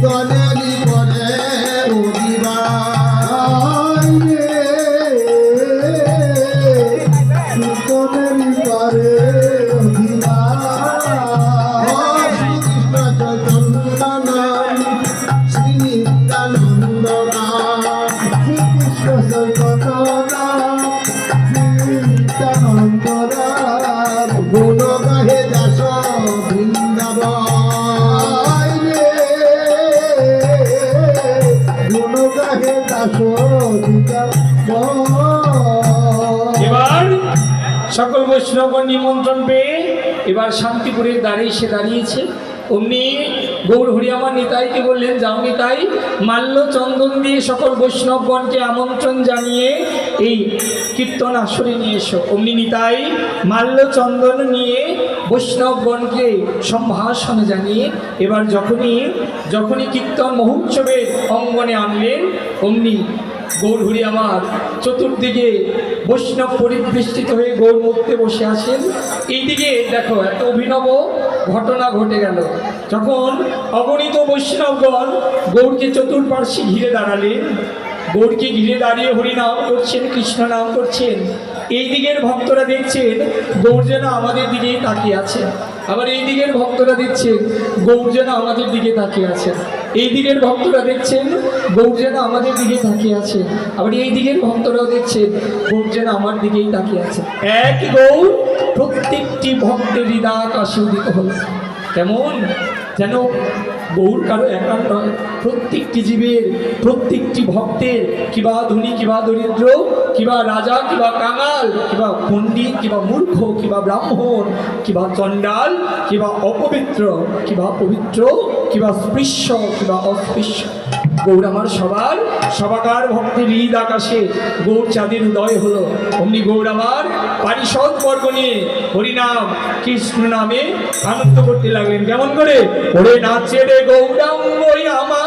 Don't এবার সকল বৈষ্ণব নিমন্ত্রণ পেয়ে এবার শান্তিপুরের দাঁড়িয়ে সে দাঁড়িয়েছে। অমনি গৌর হরিয়ামা নিতাইকে বললেন, যাও নিতাই মাল্য চন্দন দিয়ে সকল বৈষ্ণবগণকে আমন্ত্রণ জানিয়ে এই কীর্তন আসরে নিয়ে এসো। অমনি নিতাই মাল্য চন্দন নিয়ে বৈষ্ণবগণকে সম্ভাষণে জানিয়ে এবার যখনই যখনই কীর্তন মহোৎসবের অঙ্গনে আনলেন, অমনি গৌর হরি আমার চতুর্দিকে বৈষ্ণব পরিবেষ্টিত হয়ে গৌর মধ্যে বসে আছেন। এইদিকে দেখো, এত অভিনব ঘটনা ঘটে গেল। যখন অগণিত বৈষ্ণবগণ গৌরকে চতুর্পার্শ্বে ঘিরে দাঁড়ালেন গৌরকে ঘিরে দাঁড়িয়ে হরিনাম করছেন, কৃষ্ণ নাম করছেন। এই দিকের ভক্তরা দেখছেন, গৌর যেন আমাদের দিকেই তাকিয়ে আছে আবার এই দিকের ভক্তরা দেখছেন, গৌর যেন আমাদের দিকে তাকিয়ে আছেন। এই দিকের ভক্তরা দেখছেন, গৌর যেন আমাদের দিকে তাকিয়ে আছে আবার এই দিকের ভক্তরাও দেখছেন, গৌর যেন আমার দিকেই তাকিয়ে আছে এক গৌর প্রত্যেকটি ভক্তের হৃদয় আকাশে উদিত হল। কেমন? যেন গৌর কারও একার নয় প্রত্যেকটি জীবের, প্রত্যেকটি ভক্তের, কিবা ধনী, কিবা দরিদ্র, কিবা রাজা, কিবা কাঙাল, কিবা পণ্ডিত, কিবা মূর্খ, কিবা ব্রাহ্মণ, কিবা চণ্ডাল, কিবা অপবিত্র, কিবা পবিত্র, কিবা স্পৃশ্য, কিবা অস্পৃশ্য। গৌর আমার সবার, সবাকার ভক্তি হৃদ আকাশে। গৌর চাঁদের উদয় হলো। অমনি গৌর আমার পারিষদ বর্গ নিয়ে হরিনাম, কৃষ্ণ নামে আনন্দ করতে লাগলেন। কেমন করে? ওরে নাচে রে গৌরাঙ্গ আমার